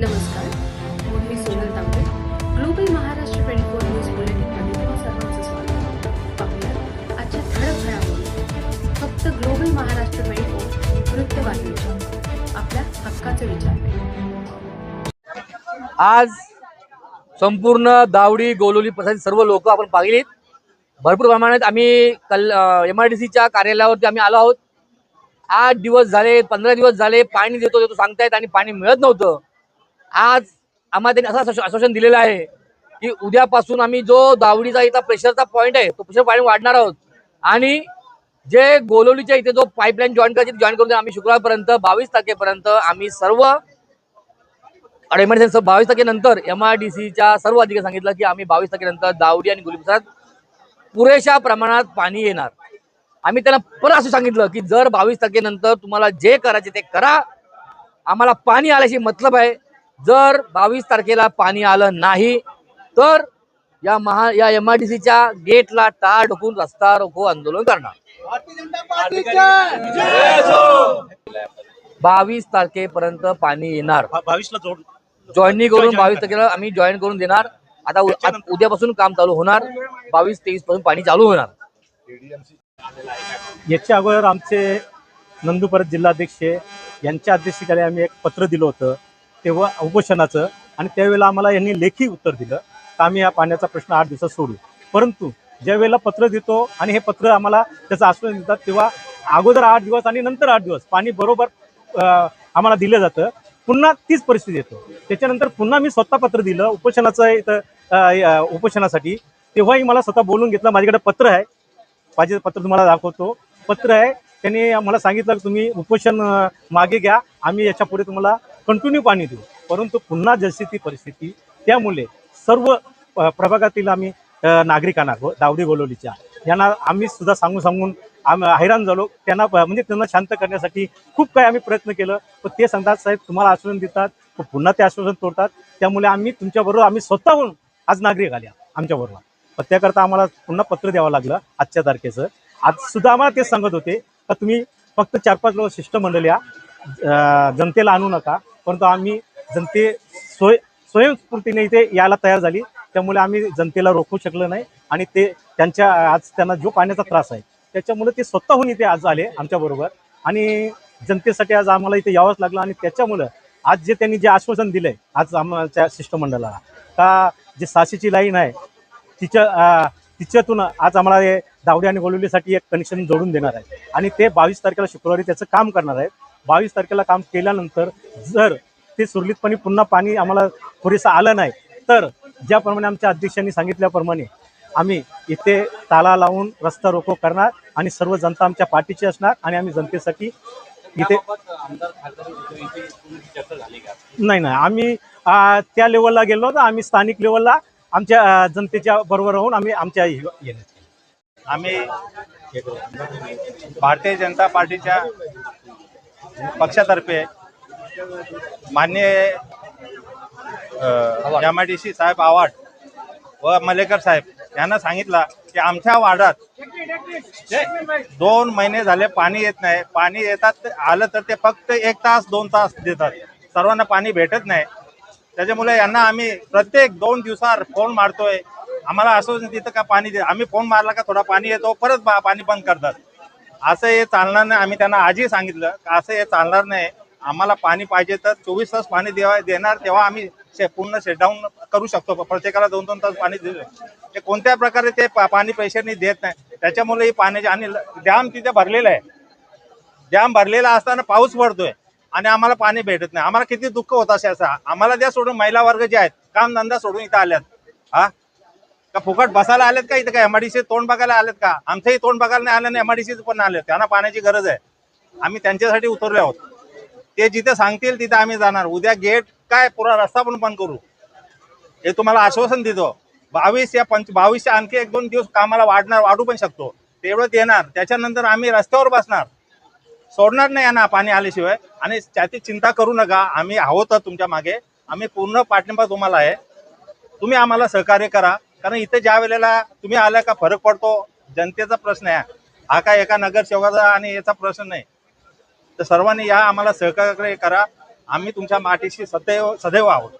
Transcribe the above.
नमस्कार मी Sonal Tambe global Maharashtra twenty four news बुलेटिनमध्ये तुम्हा सर्वांचं स्वागत पाहूया आजच्या ठळक घडामोडी. फक्त ग्लोबल महाराष्ट्र ट्वेंटी फोर वृत्तवाहिनीच्या आपल्या हक्काचे विचार आज संपूर्ण दावडी गोलोली प्रसाद सर्व लोक आपण पाहिलीत. भरपूर प्रमाणात आम्ही कल एम आर डी सीच्या कार्यालयावरती आम्ही आलो आहोत. आठ दिवस झाले पंधरा दिवस झाले पाणी देतो देतो सांगतायत आणि पाणी मिळत नव्हतं. आज आम्हाला त्यांनी असं आश्वासन दिलेलं आहे की उद्यापासून आम्ही जो दावडीचा इथं प्रेशरचा पॉईंट आहे तो प्रेशर पाणी वाढणार आहोत. आणि जे गोलोलीच्या इथे जो पाईपलाईन जॉईन करायची जॉईन करून आम्ही शुक्रवारपर्यंत बावीस तारखेपर्यंत आम्ही सर्व आणि बावीस तारखेनंतर एम आर डी सीच्या सर्व अधिकारी सांगितलं की आम्ही बावीस तारखेनंतर दावडी आणि गुलीप्रसाद पुरेशा प्रमाणात पाणी येणार आम्ही त्यांना परत असं सांगितलं की जर बावीस तारखेनंतर तुम्हाला जे करायचे ते करा आम्हाला पाणी आल्याशी मतलब आहे जर बावीस तारखेला पाणी आलं नाही तर या महा या एम आय डी सीच्या गेटला टाळ ठोकून रस्ता रोको आंदोलन करणार. बावीस तारखेपर्यंत पाणी येणार. बावीसला जोड. जॉईनिंग करून बावीस तारखेला आम्ही जॉईन करून देणार. आता उ- आ- उद्यापासून काम चालू होणार. बावीस तेवीसपासून पाणी चालू होणार. याच्या अगोदर आमचे नंदुरबार जिल्हाध्यक्ष यांच्या अध्यक्षतेखाली आम्ही एक पत्र दिलं होतं. तेव्हा उपोषणाचं आणि त्यावेळेला आम्हाला यांनी लेखी उत्तर दिलं तर आम्ही या पाण्याचा प्रश्न आठ दिवसात सोडू. परंतु ज्या वेळेला पत्र देतो आणि हे पत्र आम्हाला त्याचं आश्वासन देतात तेव्हा अगोदर आठ दिवस आणि नंतर आठ दिवस पाणी बरोबर आम्हाला दिलं जातं. पुन्हा तीच परिस्थिती येतो. त्याच्यानंतर पुन्हा मी स्वतः पत्र दिलं उपोषणाचं इथं उपोषणासाठी. तेव्हाही मला स्वतः बोलून घेतलं माझ्याकडे पत्र आहे. माझे पत्र तुम्हाला दाखवतो. पत्र आहे. त्यांनी मला सांगितलं की तुम्ही उपोषण मागे घ्या. आम्ही याच्यापुढे तुम्हाला कंटिन्यू पाणी देऊ. परंतु पुन्हा जशी ती परिस्थिती त्यामुळे सर्व प्रभागातील आम्ही नागरिकांना दावडी गोलोलीच्या यांना आम्ही सुद्धा सांगून सांगून आम हैराण झालो. त्यांना म्हणजे त्यांना शांत करण्यासाठी खूप काही आम्ही प्रयत्न केलं. पण ते सांगतात साहेब तुम्हाला आश्वासन देतात पण पुन्हा ते आश्वासन तोडतात. त्यामुळे आम्ही तुमच्याबरोबर आम्ही स्वतःहून आज नागरिक आल्या आमच्याबरोबर. पण त्याकरता आम्हाला पुन्हा पत्र द्यावं लागलं आजच्या तारखेचं. आज सुद्धा आम्हाला तेच सांगत होते का तुम्ही फक्त चार पाच लोक शिष्टमंडळ या जनतेला आणू नका. परंतु आम्ही जनते स्वय स्वयंस्फूर्तीने इथे यायला तयार झाली. त्यामुळे आम्ही जनतेला रोखू शकलो नाही आणि ते त्यांच्या आज त्यांना जो पाण्याचा त्रास आहे त्याच्यामुळे ते स्वतःहून इथे आज आले आमच्याबरोबर आणि जनतेसाठी आज आम्हाला इथे यावंच लागलं आणि त्याच्यामुळं आज जे त्यांनी जे आश्वासन दिलंय आज आमच्या शिष्टमंडळाला का जे साशीची लाईन आहे तिच्या तिच्यातून आज आम्हाला हे दावडी आणि गोलवलीसाठी एक कनेक्शन जोडून देणार आहे. आणि ते बावीस तारखेला शुक्रवारी त्याचं काम करणार आहे बावीस तारखेला काम केल्यानंतर जर ते सुरळीतपणे पुन्हा पाणी आम्हाला पुरेसं आलं नाही तर ज्याप्रमाणे आमच्या अध्यक्षांनी सांगितल्याप्रमाणे आम्ही इथे ताला लावून रस्ता रोको करणार आणि सर्व जनता आमच्या पाठीची असणार आणि आम्ही जनतेसाठी इथे नाही नाही आम्ही त्या लेवलला गेलो तर आम्ही स्थानिक लेवलला आमच्या जनतेच्या बरोबर राहून आम्ही आमच्या आम्ही भारतीय जनता पार्टीच्या पक्षातर्फे मान्य एम आय डी सी साहेब आवाड व मलेकर साहेब यांना सांगितलं की आमच्या वार्डात जे दोन महिने झाले पाणी येत नाही. पाणी येतात ते- आलं तर ते फक्त एक तास दोन तास देतात. सर्वांना पाणी भेटत नाही. त्याच्यामुळे यांना आम्ही प्रत्येक दोन दिवसावर फोन मारतोय. आम्हाला असं तिथं का पाणी दे. आम्ही फोन मारला का थोडा पाणी येतो. परत पाणी बंद करतात. असं हे चालणार नाही. आम्ही त्यांना आजही सांगितलं असं हे चालणार नाही. आम्हाला पाणी पाहिजे तर चोवीस तास पाणी देवा देणार तेव्हा आम्ही पूर्ण शटडाऊन करू शकतो. प्रत्येकाला दोन दोन तास पाणी देऊ ते कोणत्या प्रकारे ते पाणी पैशांनी देत नाही. त्याच्यामुळे ही पाण्याची आणि डॅम तिथे भरलेला आहे. डॅम भरलेला असताना पाऊस पडतोय. आणि आम्हाला पाणी भेटत नाही. आम्हाला किती दुःख होत असे असं. आम्हाला द्या सोडून महिला वर्ग जे आहेत. काम धंदा सोडून इथं आल्यात. हा? का फुकट बसायला आलेत का इथं? काय एमआयडीसी तोंड बघायला आलेत का? आमचंही तोंड बघायला नाही आलं नाही एमआयडीसी पण आले त्यांना पाण्याची गरज आहे. आम्ही त्यांच्यासाठी उतरले आहोत. ते जिथे सांगतील तिथे आम्ही जाणार. उद्या गेट काय पुरा रस्ता पण बंद करू. हे तुम्हाला आश्वासन देतो. बावीस या पंच बावीसच्या आणखी एक दोन दिवस कामाला वाढणार वाढू पण शकतो. तेवढं देणार त्याच्यानंतर आम्ही रस्त्यावर बसणार. सोडणार नाही यांना पाणी आल्याशिवाय. आणि त्याची चिंता करू नका. आम्ही आहोत तुमच्या मागे. आम्ही पूर्ण पाठिंबा तुम्हाला आहे. तुम्ही आम्हाला सहकार्य करा. कारण इथे ज्या वेळेला तुम्ही आल्या का फरक पडतो जनतेचा प्रश्न आहे. हा काय एका नगरसेवकाचा आणि याचा प्रश्न नाही. तर सर्वांनी या आम्हाला सहकार्य करा. आम्ही तुमच्या माठीशी सदैव सदैव आहोत.